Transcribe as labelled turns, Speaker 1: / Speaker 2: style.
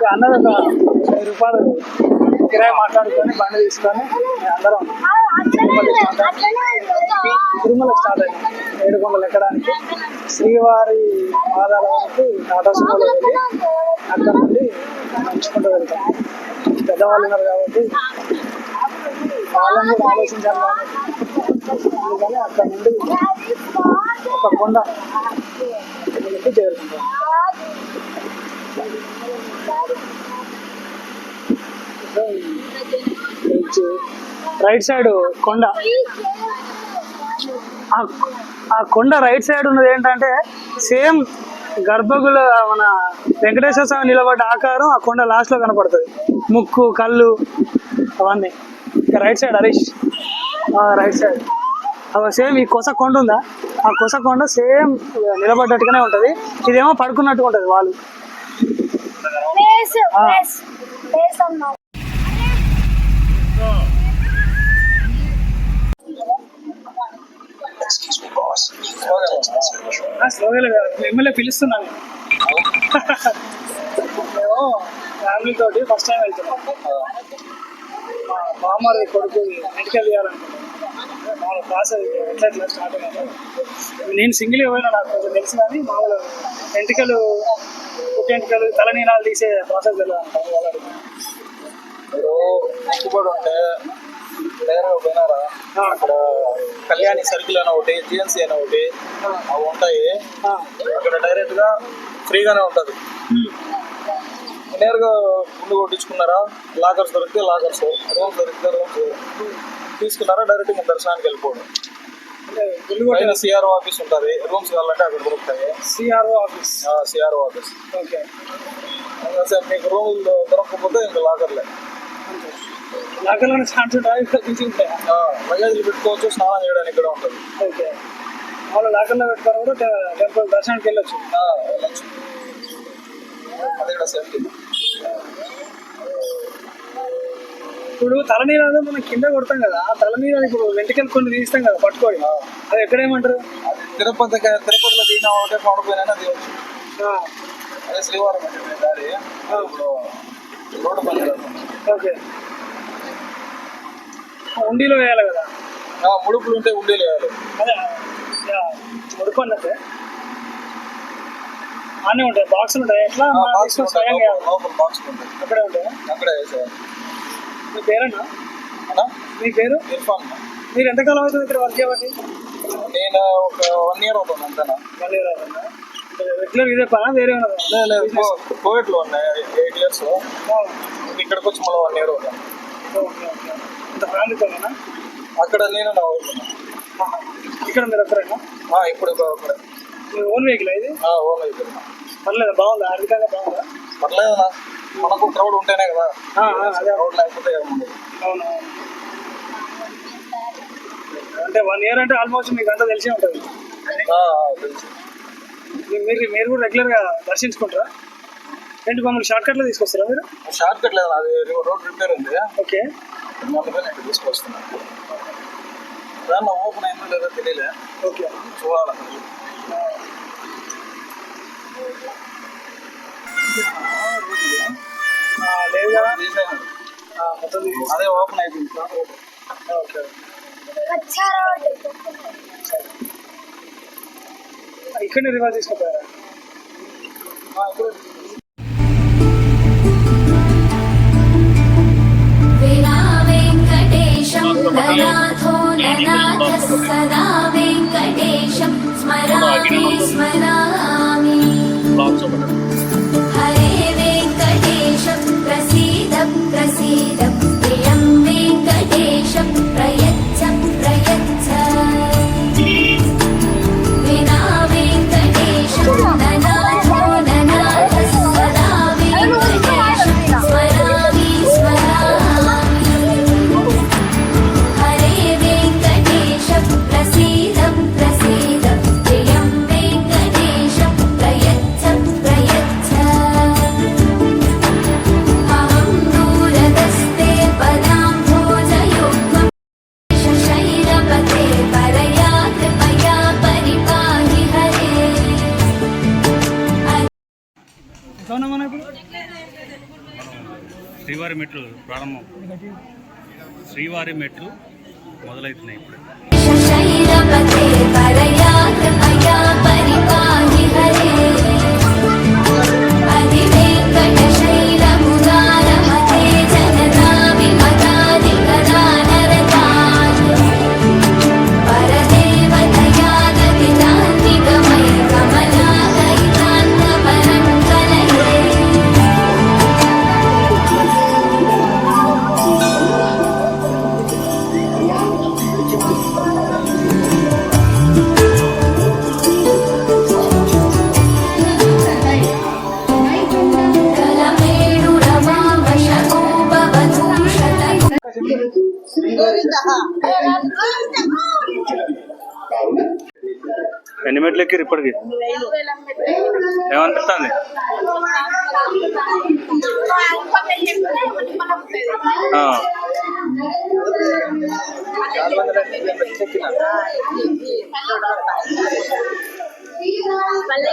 Speaker 1: ఇంకా అన్నది ఒక వెయ్యి రూపాయలు కిరాయి మాట్లాడుకొని బండి తీసుకొని అందరం తిరుమల స్టార్ట్ అయింది. ఏడుకొండలు ఎక్కడానికి. శ్రీవారి పాదాల వరకు టాటా సుమోలో వెళ్ళి అక్కడ నుండి నడుచుకుంటూ వెళ్తాం. పెద్దవాళ్ళు ఉన్నారు కాబట్టి వాళ్ళని కూడా ఆలోచించాలి అందుకని అక్కడ నుండి ఒక కొండ చేరుకుంటాం. రైట్ సైడ్ కొండ. ఆ- ఆ కొండ రైట్ సైడ్ ఉన్నది ఏంటంటే సేమ్ గర్భగుల మన వెంకటేశ్వర స్వామి నిలబడ్డ ఆకారం ఆ కొండ లాస్ట్లో కనపడుతుంది. ముక్కు కళ్ళు అవన్నీ. Right side Harish. Right side. అవి సేమ్ ఈ కొస కొండ ఉందా? ఆ కొస కొండ సేమ్ నిలబడ్డట్టుగానే ఉంటది. ఇదేమో పడుకున్నట్టుగా ఉంటది వాళ్ళు. ఎమ్మెల్యే పిలుస్తున్నాను మేము ఫ్యామిలీ తోటి ఫస్ట్ టైం వెళ్తున్నాం. మా మామది కొడుకు మెడికల్ తీయాలనుకుంటున్నాం మామూలు క్లాస్ అది ఎట్లా ఎట్లా స్టార్ట్ అయినప్పుడు నేను సింగిల్ పోయినా నాకు కొంచెం తెలుసు కానీ మామూలు ఎంటికలు పుట్టి తలనీలాలు తీసే ప్రాసెస్ తెలియదు అంటారు వాళ్ళు
Speaker 2: నేరుగా పోయినారా? అక్కడ కళ్యాణి సర్కిల్ అని ఒకటి జిఎన్సీ అని ఒకటి అవి ఉంటాయి. అక్కడ డైరెక్ట్గా ఫ్రీగానే ఉంటది. నేరుగా ముందు కొట్టించుకున్నారా? లాకర్స్ దొరికితే లాకర్స్ రూమ్స్ దొరికితే రూమ్స్. తీసుకున్నారా డైరెక్ట్ ఇంకా దర్శనానికి వెళ్ళిపోవడం? పైన సిఆర్ఓ ఆఫీస్ ఉంటుంది. రూమ్స్ కావాలంటే అక్కడ దొరుకుతాయి.
Speaker 1: CRO
Speaker 2: office CRO
Speaker 1: office
Speaker 2: okay. Sir మీకు రూమ్ దొరకకపోతే ఇంకా లాకర్లే.
Speaker 1: లాకర్లోనే ఛాన్స్ ఉంటాయి ఇక్కడ నుంచి ఉంటాయా
Speaker 2: ఆ, లగేజ్లు పెట్టుకోవచ్చు స్నానం చేయడానికి కూడా ఉంటుంది.
Speaker 1: ఓకే. వాళ్ళు లాకర్లో పెట్టుకొని కూడా టెంపుల్ దర్శనానికి వెళ్ళొచ్చు.
Speaker 2: వెళ్ళొచ్చు. అది కూడా సేఫ్టీ
Speaker 1: ఇప్పుడు తలనీరాలు మనం కింద కొడతాం కదా ఆ తలనీరాలు ఇప్పుడు వెంటకెళ్ళి కొన్ని తీస్తాం కదా పట్టుకోడి అది ఎక్కడేమంటారు?
Speaker 2: తిరుపతి తిరుపతిలో దిగినా ఒకటే తీయచ్చు
Speaker 1: ఆ,
Speaker 2: అదే శ్రీవారం దారి. ఇప్పుడు రోడ్డు పని.
Speaker 1: ఓకే. ఉండిలో వేయాలి కదా.
Speaker 2: ముడుపులు ఉంటే ఉండేలు వేయాలి.
Speaker 1: ముడుపు అన్నట్టే. అన్నీ ఉంటాయి. బాక్సులు ఉంటాయి. ఎట్లా?
Speaker 2: బాక్స్
Speaker 1: చేయాలి
Speaker 2: బాక్స్ ఉంటాయి.
Speaker 1: అక్కడే ఉంటాయి?
Speaker 2: అక్కడే వేసేయాలి.
Speaker 1: మీ పేరన్నా మీ పేరు?
Speaker 2: ఇర్ఫాన్.
Speaker 1: మీరు ఎంతకాలం అవుతుంది ఇక్కడ వర్క్ చేయబట్టి
Speaker 2: నేను ఒక వన్ ఇయర్ అవుతుంది అంతేనా?
Speaker 1: మళ్ళీ రాదన్నా రెగ్యులర్ ఇదే పనా? వేరే ఉన్నదా
Speaker 2: కోవిడ్లో ఉన్నాయి. Eight years. ఇక్కడికి వచ్చి మళ్ళీ వన్ ఇయర్ అవుతాను
Speaker 1: ఓకే ఓకే. ఇంత ఫ్యామిలీతోనేనా
Speaker 2: అక్కడ నేను నా.
Speaker 1: ఇక్కడ మీరు ఒక్కరేనా
Speaker 2: ఇప్పుడు
Speaker 1: మీ ఓన్ వెహికల్ ఇది?
Speaker 2: ఓన్ ఇక్కడ
Speaker 1: పర్లేదు? బాగుందా? ఆర్థికంగా బాగుందా?
Speaker 2: పర్లేదన్నా మనకు క్రౌడ్ ఉంటేనే కదా. క్రౌడ్ లేకపోతే
Speaker 1: అవును అంటే వన్ ఇయర్ అంటే ఆల్మోస్ట్ మీకు అంతా తెలిసే ఉంటుంది. మీరు మీరు కూడా రెగ్యులర్గా దర్శించుకుంటారా? ఏంటి మమ్మల్ని షార్ట్ కట్లో తీసుకొస్తారా మీరు?
Speaker 2: షార్ట్ కట్ లేదు అది రోడ్ రిపేర్ ఉంది.
Speaker 1: ఓకే.
Speaker 2: అందుకని ఇక్కడ తీసుకొస్తున్నాను దాన్ని ఓపెన్ అయిందో లేదో తెలియలే.
Speaker 1: ఓకే.
Speaker 2: చూడాలి.
Speaker 1: లేదు
Speaker 2: అదే ఓపెన్ అయిపోయింది.
Speaker 1: ఓకే. ఇక్కడనే రివర్స్ తీసుకుంటారా
Speaker 3: वेङ्कटेशं ननाथो ननाथः सदा वेङ्कटेशं स्मरामि स्मरामि శ్రీవారి మెట్లు ప్రారంభం. శ్రీవారి మెట్లు మొదలవుతున్నాయి ఇప్పుడు. ఎన్ని మెట్లు ఎక్కిరు ఇప్పటికి? ఏమనిపిస్తుంది? ఆ,
Speaker 4: మళ్ళీ